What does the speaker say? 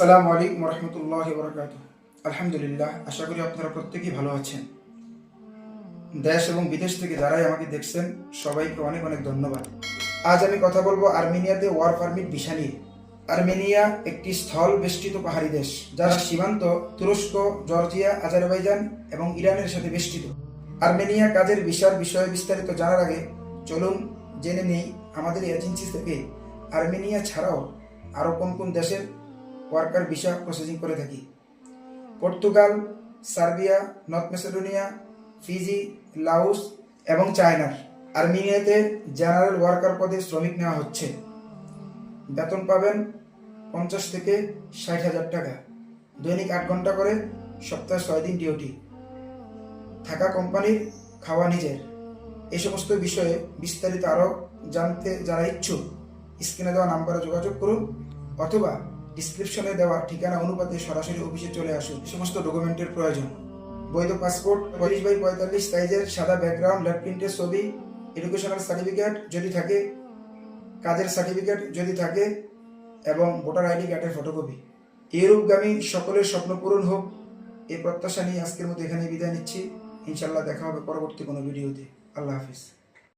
আসসালামু আলাইকুম রহমতুল্লাহ বরকাত আলহামদুলিল্লাহ, আশা করি আপনারা প্রত্যেকেই ভালো আছেন। দেশ এবং বিদেশ থেকে যারাই আমাকে দেখছেন, সবাইকে অনেক অনেক ধন্যবাদ। আজ আমি কথা বলব আর্মেনিয়াতে ওয়ার পারমিট ভিসা নিয়ে। আর্মেনিয়া একটি স্থল বেষ্টিত পাহাড়ি দেশ, যার সীমান্ত তুরস্ক, জর্জিয়া, আজারবাইজান এবং ইরানের সাথে বেষ্টিত। আর্মেনিয়া কাজের ভিসার বিষয়ে বিস্তারিত জানার আগে চলুন জেনে নেই আমাদের এজেন্সি থেকে আর্মেনিয়া ছাড়াও আরও কোন কোন দেশের ওয়ার্কার ভিসা প্রসেসিং করে থাকি। Portugal, Serbia, North Macedonia, Fiji Laos এবং চায়নার আর্মেনিয়াতে জেনারেল ওয়ার্কার পদে শ্রমিক নেওয়া হচ্ছে। বেতন পাবেন পঞ্চাশ থেকে ষাট হাজার টাকা। দৈনিক আট ঘণ্টা করে সপ্তাহে ছয় দিন ডিউটি। থাকা কোম্পানির খাওয়া নিজের। এই সমস্ত বিষয়ে বিস্তারিত আরও জানতে যারা ইচ্ছুক, স্ক্রিনে দেওয়া নাম্বারে যোগাযোগ করুন অথবা ডিসক্রিপশনে দেওয়া ঠিকানা, অনুপাতে সরাসরি অফিসে চলে আসুন। সমস্ত ডকুমেন্টের প্রয়োজন। বৈধ পাসপোর্ট পঁয়ত্রিশ বাই পঁয়তাল্লিশ সাইজের সাদা ব্যাকগ্রাউন্ড লেফট প্রিন্টের ছবি এডুকেশনাল সার্টিফিকেট যদি থাকে, কাজের সার্টিফিকেট যদি থাকে, এবং ভোটার আইডি কার্ডের ফটোকপি ইউরোপগামী সকলের স্বপ্ন পূরণ হোক। এই প্রত্যাশা নিয়ে আজকের মতো এখানে বিদায় নিচ্ছি। ইনশাল্লাহ দেখা হবে পরবর্তী কোনো ভিডিওতে। আল্লাহ হাফিজ।